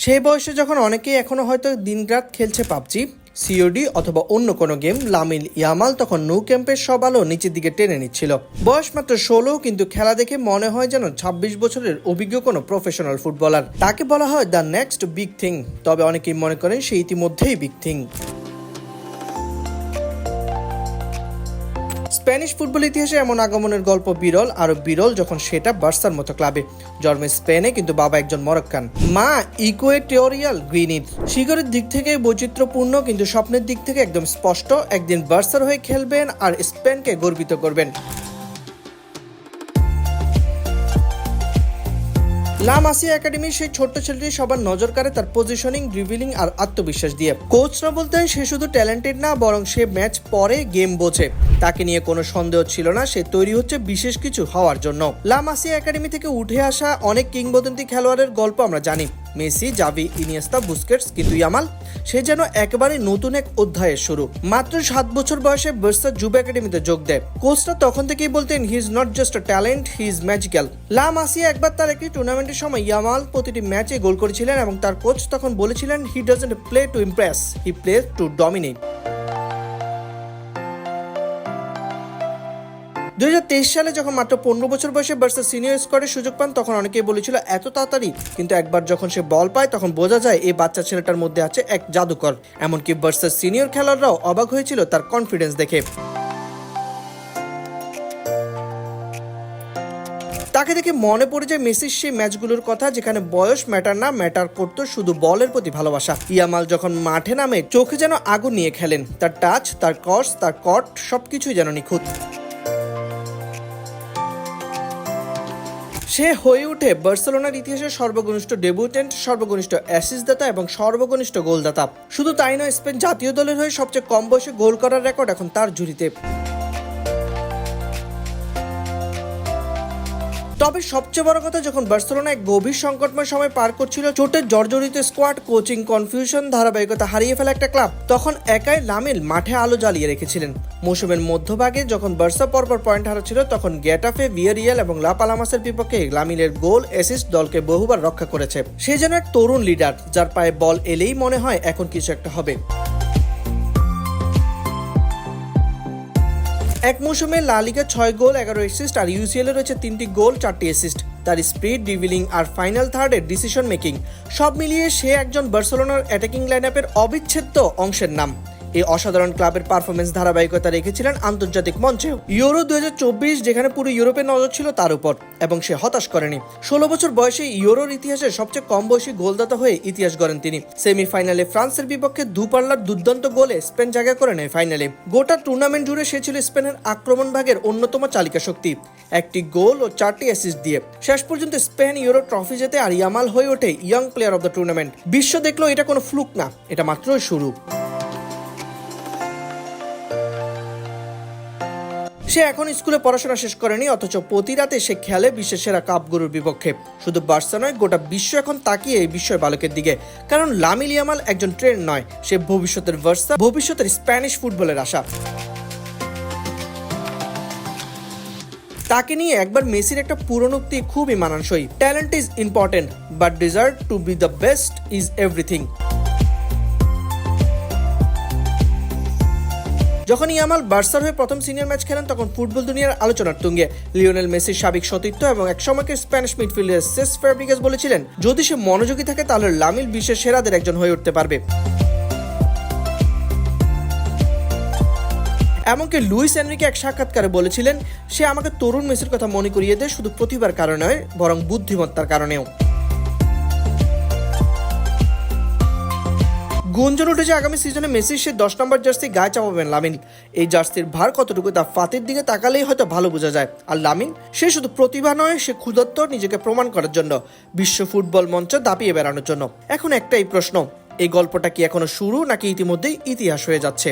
সেই বয়সে যখন অনেকেই এখনও হয়তো দিনরাত খেলছে পাবজি সিওডি অথবা অন্য কোনো গেম লামিল ইয়ামাল তখন নৌ ক্যাম্পের সব আলো নিচের দিকে টেনে নিচ্ছিল। বয়স মাত্র ষোলো, কিন্তু খেলা দেখে মনে হয় যেন ছাব্বিশ বছরের অভিজ্ঞ কোনো প্রফেশনাল ফুটবলার তাকে বলা হয় দ্য নেক্সট বিগ থিং তবে অনেকেই মনে করেন সে ইতিমধ্যেই বিগ থিং স্প্যানিশ ফুটবল ইতিহাসে এমন আগমনের গল্প বিরল আর বিরল যখন সেটা বার্সার মতো ক্লাবে। জন্মে স্পেনে, কিন্তু বাবা একজন মরক্কান। মা ইকুয়েটোরিয়াল গ্রিনিড শিখরের দিক থেকে বৈচিত্র্যপূর্ণ, কিন্তু স্বপ্নের দিক থেকে একদম স্পষ্ট। একদিন বার্সার হয়ে খেলবেন আর স্পেনকে গর্বিত করবেন। লা মাসিয়া একাডেমির সেই ছোট্ট ছেলেটি সবার নজর কাড়ে তার পজিশনিং ড্রিভিলিং আর আত্মবিশ্বাস দিয়ে। কোচরা বলতেন সে শুধু ট্যালেন্টেড না, বরং সে ম্যাচ পরে গেম বোঝে। তাকে নিয়ে কোনো সন্দেহ ছিল না, সে তৈরি হচ্ছে বিশেষ কিছু হওয়ার জন্য। লাম মাসিয়া একাডেমি থেকে উঠে আসা অনেক কিংবদন্তি খেলোয়াড়ের গল্প আমরা জানি। মেসি, জাভি, ইনিয়েস্তা, বুস্কেটস, কিন্তু ইয়ামাল, সে যেন একেবারে নতুন এক অধ্যায়ের শুরু। মাত্র সাত বছর বয়সে বার্সা যুব একাডেমিতে যোগ দেয়। কোচটা তখন থেকেই বলতেন he is not just a talent he is magical La Masia একবার তার একটি টুর্নামেন্টের সময় ইয়ামাল প্রতিটি ম্যাচে গোল করেছিলেন এবং তার কোচ তখন বলেছিলেন he doesn't play to impress he play to dominate দুই হাজার তেইশ সালে যখন মাত্র পনেরো বছর বয়সে বার্সা সিনিয়র স্কোয়াডের সুযোগ পান, তখন অনেকেই বলেছিল, এত তাড়াতাড়ি। কিন্তু একবার যখন সে বল পায়, তখন বোঝা যায়, এই বাচ্চা ছেলেটার মধ্যে আছে এক জাদুকর। এমনকি বার্সার সিনিয়র খেলোয়াড়রাও অবাক হয়েছিল তার কনফিডেন্স দেখে। তাকে দেখে মনে পড়ে যায় মেসির সেই ম্যাচগুলোর কথা, যেখানে বয়স ম্যাটার না, ম্যাটার করতো শুধু বলের প্রতি ভালোবাসা। ইয়ামাল যখন মাঠে নামে, চোখে যেন আগুন নিয়ে খেলেন। তার টাচ, তার কস তার কট সবকিছুই যেন নিখুঁত। সে হয়ে ওঠে বার্সেলোনার ইতিহাসে সর্বকনিষ্ঠ ডেবিউটেন্ট সর্বকনিষ্ঠ অ্যাসিসদাতা এবং সর্বকনিষ্ঠ গোলদাতা। শুধু তাই নয়, স্পেন জাতীয় দলের হয়ে সবচেয়ে কম বয়সে গোল করার রেকর্ড এখন তার ঝুড়িতে। তবে সবচেয়ে বড় কথা, যখন বার্সেলোনা এক গভীর সংকটময় সময় পার করছিল চোটের জর্জরিত স্কোয়াড কোচিং কনফিউশন ধারাবাহিকতা হারিয়ে ফেলা একটা ক্লাব তখন একাই লামিল মাঠে আলো জ্বালিয়ে রেখেছিলেন। মৌসুমের মধ্যভাগে যখন বার্সা পরপর পয়েন্ট হারাচ্ছিল, তখন গেটাফে, ভিয়ারিয়াল এবং লাপালামাসের বিপক্ষে লামিলের গোল অ্যাসিস্ট দলকে বহুবার রক্ষা করেছে। সে যেন এক তরুণ লিডার যার পায়ে বল এলেই মনে হয় এখন কিছু একটা হবে। এক মৌসুমে লা লিগা ছয় গোল, এগারো অ্যাসিস্ট আর ইউসিএল রয়েছে তিনটি গোল, চারটি এসিস্ট তার স্পিড ডিভিলিং আর ফাইনাল থার্ডের ডিসিশন মেকিং সব মিলিয়ে সে একজন বার্সেলোনার অ্যাটাকিং লাইন আপের অবিচ্ছেদ্য অংশের নাম। এই অসাধারণ ক্লাবের পারফরমেন্স ধারাবাহিকতা রেখেছিলেন আন্তর্জাতিক মঞ্চেও ইউরো দু যেখানে পুরো ইউরোপের নজর ছিল তার উপর, এবং সে হতাশ করেনি। ষোলো বছর বয়সে ইউরোর ইতিহাসে সবচেয়ে কম বয়সী গোলদাতা হয়ে ইতিহাস গড়েন তিনি। সেমিফাইনালে ফ্রান্সের বিপক্ষে দুপাল্লার দুর্দান্ত গোলে স্পেন জায়গা করে নেয় ফাইনালে। গোটা টুর্নামেন্ট জুড়ে সে ছিল স্পেনের আক্রমণ ভাগের অন্যতম চালিকা শক্তি। একটি গোল ও চারটি অ্যাসিস্ট দিয়ে শেষ পর্যন্ত স্পেন ইউরো ট্রফি জেতে আর ইয়ামাল হয়ে ওঠে young player of the tournament বিশ্ব দেখল এটা কোনো ফ্লুক না, এটা মাত্রই শুরু। সে এখন স্কুলে পড়াশোনা শেষ করেনি, অথচ প্রতি রাতে সে খেলে বিশ্বের সেরা কাপগুরুর বিপক্ষে। শুধু বার্সা নয় গোটা বিশ্ব এখন তাকিয়ে এই বিস্ময় বালকের দিকে। কারণ লামিল ইয়ামাল একজন ট্রেন্ড নয়, সে ভবিষ্যতের ভার্সা, ভবিষ্যতের স্প্যানিশ ফুটবলের আশা। তাকে নিয়ে একবার মেসির একটা পুরনোক্তি খুবই মানানসই। Talent is important but deserve to be the best is everything যখন ইয়ামাল বার্সার হয়ে প্রথম সিনিয়র ম্যাচ খেলেন, তখন ফুটবল দুনিয়ার আলোচনার তুঙ্গে। লিওনেল মেসির সাবেক সতীর্থ এবং একসময়কে স্প্যানিশ মিডফিল্ডার সেস ফ্যাব্রিগাস বলেছিলেন, যদি সে মনোযোগী থাকে, তাহলে লামিল বিশ্বের সেরাদের একজন হয়ে উঠতে পারবে। এমনকি লুইস এনরিকে এক সাক্ষাৎকারে বলেছিলেন, সে আমাকে তরুণ মেসির কথা মনে করিয়ে দেয় শুধু প্রতিভার কারণে বরং বুদ্ধিমত্তার কারণেও। গুঞ্জন উঠেছে আগামী সিজনে মেসির সে দশ নম্বর জার্সি গায়ে চাপাবেন লামিন। এই জার্সির ভার কতটুকু তা ফাতির দিকে তাকালেই হয়তো ভালো বোঝা যায়। আর লামিন, সে শুধু প্রতিভা নয়, সে ক্ষুদত্ত নিজেকে প্রমাণ করার জন্য। বিশ্ব ফুটবল মঞ্চ দাপিয়ে বেড়ানোর জন্য। এখন একটাই প্রশ্ন, এই গল্পটা কি এখনও শুরু নাকি ইতিমধ্যেই ইতিহাস হয়ে যাচ্ছে?